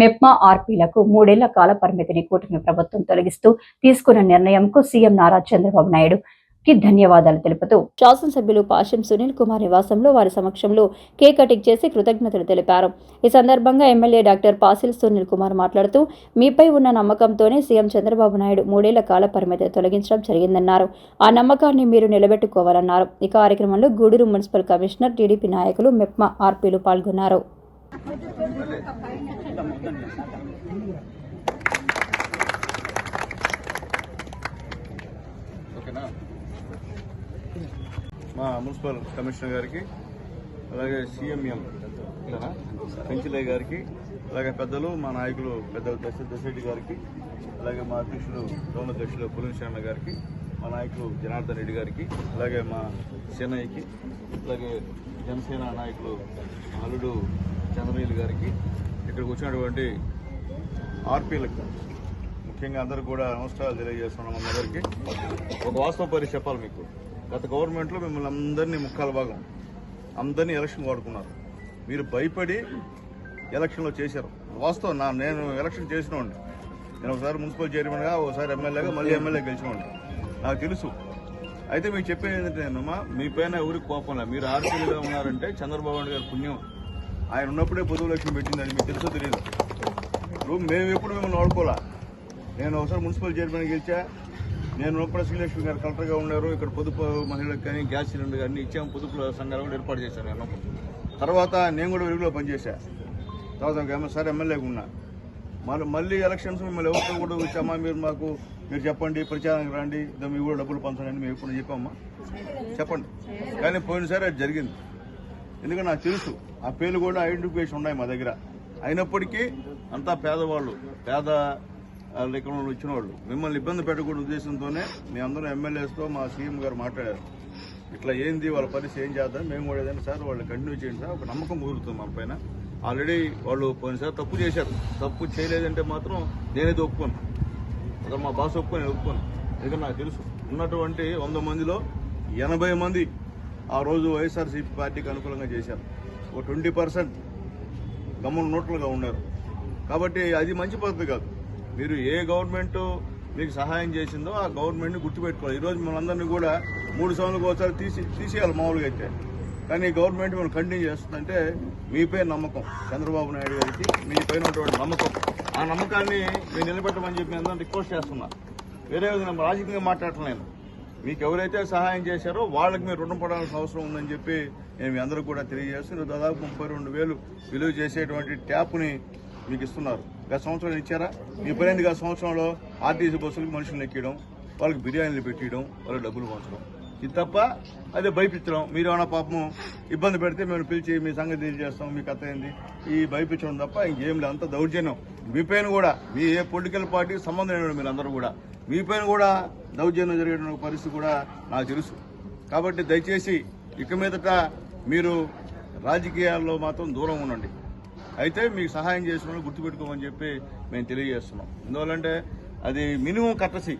మెప్మా ఆర్పీలకు మూడేళ్ళ కాల పరిమితిని కూటమి ప్రభుత్వం తొలగిస్తూ తీసుకున్న నిర్ణయంకు సీఎం నారా చంద్రబాబు నాయుడు కి ధన్యవాదాలు తెలుపుతూ శాసనసభ్యులు పాషం సునీల్ కుమార్ నివాసంలో వారి సమక్షంలో కేక్ కటింగ్ చేసి కృతజ్ఞతలు తెలిపారు. ఈ సందర్భంగా ఎమ్మెల్యే డాక్టర్ పాసిల్ సునీల్ కుమార్ మాట్లాడుతూ మీపై ఉన్న నమ్మకంతోనే సీఎం చంద్రబాబు నాయుడు మూడేళ్ళ కాల పరిమితి తొలగించడం జరిగిందన్నారు. ఆ నమ్మకాన్ని మీరు నిలబెట్టుకోవాలన్నారు. ఈ కార్యక్రమంలో గూడూరు మున్సిపల్ కమిషనర్ టీడీపీ నాయకులు మెప్మా ఆర్పీలు పాల్గొన్నారు. ఓకేనా? మా మున్సిపల్ కమిషనర్ గారికి అలాగే సీఎంఎం పెంచిలయ్య గారికి అలాగే పెద్దలు మా నాయకులు పెద్దలు దశ దశరెడ్డి గారికి అలాగే మా అధ్యక్షులు గౌరవ అధ్యక్షులు పులిన గారికి మా నాయకులు జనార్దన్ రెడ్డి గారికి అలాగే మా సేనయ్యకి అలాగే జనసేన నాయకులు అల్లుడు చంద్రనీల్ గారికి ఇక్కడికి వచ్చినటువంటి ఆర్పీలకు ముఖ్యంగా అందరూ కూడా నమస్కారాలు తెలియజేస్తున్నాం అందరికీ. ఒక వాస్తవ పరిస్థితి చెప్పాలి మీకు. గత గవర్నమెంట్లో మిమ్మల్ని అందరినీ ముక్కాల భాగం. అందరినీ ఎలక్షన్ వాడుకున్నారు. మీరు భయపడి ఎలక్షన్లో చేశారు. వాస్తవం నా నేను ఎలక్షన్ చేసినోండి నేను ఒకసారి మున్సిపల్ చైర్మన్గా ఒకసారి ఎమ్మెల్యేగా మళ్ళీ ఎమ్మెల్యే గెలిచినోండి నాకు తెలుసు. అయితే మీకు చెప్పేది ఏంటంటే నేనమ్మా మీ పైన ఎవరికి కోపం లేదు. మీరు ఆర్పీలుగా ఉన్నారంటే చంద్రబాబు నాయుడు గారి పుణ్యం. ఆయన ఉన్నప్పుడే పొదువు లక్ష్యం పెట్టింది అది మీకు తెలుసో తెలియదు? రూమ్ మేము ఎప్పుడు మిమ్మల్ని వాడుకోవాలా? నేను ఒకసారి మున్సిపల్ చైర్మన్ గెలిచా. నేను ఉన్నప్పుడు శ్రీలక్ష్మి గారు కలెక్టర్గా ఉన్నారు. ఇక్కడ పొదుపు మహిళలకు కానీ గ్యాస్ సిలిండర్ కానీ ఇచ్చాము పొదుపు సంఘాలు కూడా ఏర్పాటు చేశాను నేను తర్వాత నేను కూడా వెలుగులో పనిచేశా. తర్వాత ఒక సార్ ఎమ్మెల్యేగా ఉన్నా. మళ్ళీ మళ్ళీ ఎలక్షన్స్ మిమ్మల్ని ఎవరితో కూడా వచ్చామా మీరు మాకు మీరు చెప్పండి ప్రచారానికి రండి. ఇదో మీ కూడా డబ్బులు పంచండి మేము ఎప్పుడు చెప్పామా? చెప్పండి. కానీ పోయినసారి అది జరిగింది. ఎందుకంటే నాకు తెలుసు. ఆ పేర్లు కూడా ఐడెంటిఫికేషన్ ఉన్నాయి మా దగ్గర. అయినప్పటికీ అంతా పేదవాళ్ళు పేద ఆ, ఇక్కడ వాళ్ళు వచ్చిన వాళ్ళు మిమ్మల్ని ఇబ్బంది పెట్టకూడదు ఉద్దేశంతోనే మీ అందరూ ఎమ్మెల్యేస్తో మా సీఎం గారు మాట్లాడారు. ఇట్లా ఏంది వాళ్ళ పరిస్థితి ఏం చేద్దాం మేము కూడా ఏదైనా సార్ వాళ్ళు కంటిన్యూ చేయండి సార్ ఒక నమ్మకం కుదురుతుంది మా పైన. ఆల్రెడీ వాళ్ళు పోయినసారి తప్పు చేశారు. తప్పు చేయలేదంటే మాత్రం నేనేది ఒప్పుకోను. అసలు మా బాస్ ఒప్పుకొని నేను ఒప్పుకోను. ఎందుకంటే నాకు తెలుసు. ఉన్నటువంటి వంద మందిలో ఎనభై మంది ఆ రోజు వైఎస్ఆర్సీపీ పార్టీకి అనుకూలంగా చేశారు. ఒక ట్వంటీ పర్సెంట్ గమ్మున నోట్లుగా ఉన్నారు. కాబట్టి అది మంచి పద్ధతి కాదు. మీరు ఏ గవర్నమెంట్ మీకు సహాయం చేసిందో ఆ గవర్నమెంట్ని గుర్తుపెట్టుకోవాలి. ఈరోజు మనందరినీ కూడా మూడు సంవత్సరాలకు ఒకసారి తీసి తీసేయాలి మామూలుగా అయితే. కానీ గవర్నమెంట్ మనం కంటిన్యూ చేస్తుందంటే మీపై నమ్మకం. చంద్రబాబు నాయుడు గారికి మీపైన ఉన్నటువంటి నమ్మకం. ఆ నమ్మకాన్ని మీరు నిలబెట్టమని చెప్పి అందరం రిక్వెస్ట్ చేస్తున్నా. వేరే విధంగా రాజకీయంగా మాట్లాడటం నేను. మీకు ఎవరైతే సహాయం చేశారో వాళ్ళకి మీరు రుణం పడాల్సిన అవసరం ఉందని చెప్పి నేను మీ అందరూ కూడా తెలియజేస్తూ దాదాపు ముప్పై రెండు వేలు విలువ చేసేటువంటి ట్యాప్ని మీకు ఇస్తున్నారు. గత సంవత్సరం ఇచ్చారా? మీ పైన గత సంవత్సరంలో ఆర్టీసీ బస్సులకు మనుషులను ఎక్కడం వాళ్ళకి బిర్యానీలు పెట్టడం వాళ్ళకి డబ్బులు పంచడం. ఇది తప్ప అదే భయపించడం మీరేమైనా పాపం ఇబ్బంది పెడితే మేము పిలిచి మీ సంగతి తెలియజేస్తాం మీ కథ ఏంది? ఈ భయపించడం తప్ప ఇంకేం లేదు. అంత దౌర్జన్యం. మీ పైన కూడా మీ ఏ పొలిటికల్ పార్టీకి సంబంధం లేని మీరు అందరూ కూడా. మీ పైన కూడా దౌర్జన్యం జరిగిన పరిస్థితి కూడా నాకు తెలుసు. కాబట్టి దయచేసి ఇక మీదట మీరు రాజకీయాల్లో మాత్రం దూరం ఉండండి. అయితే మీకు సహాయం చేసిన గుర్తుపెట్టుకోమని చెప్పి మేము తెలియజేస్తున్నాం. ఎందువల్లంటే అది మినిమం కట్టసి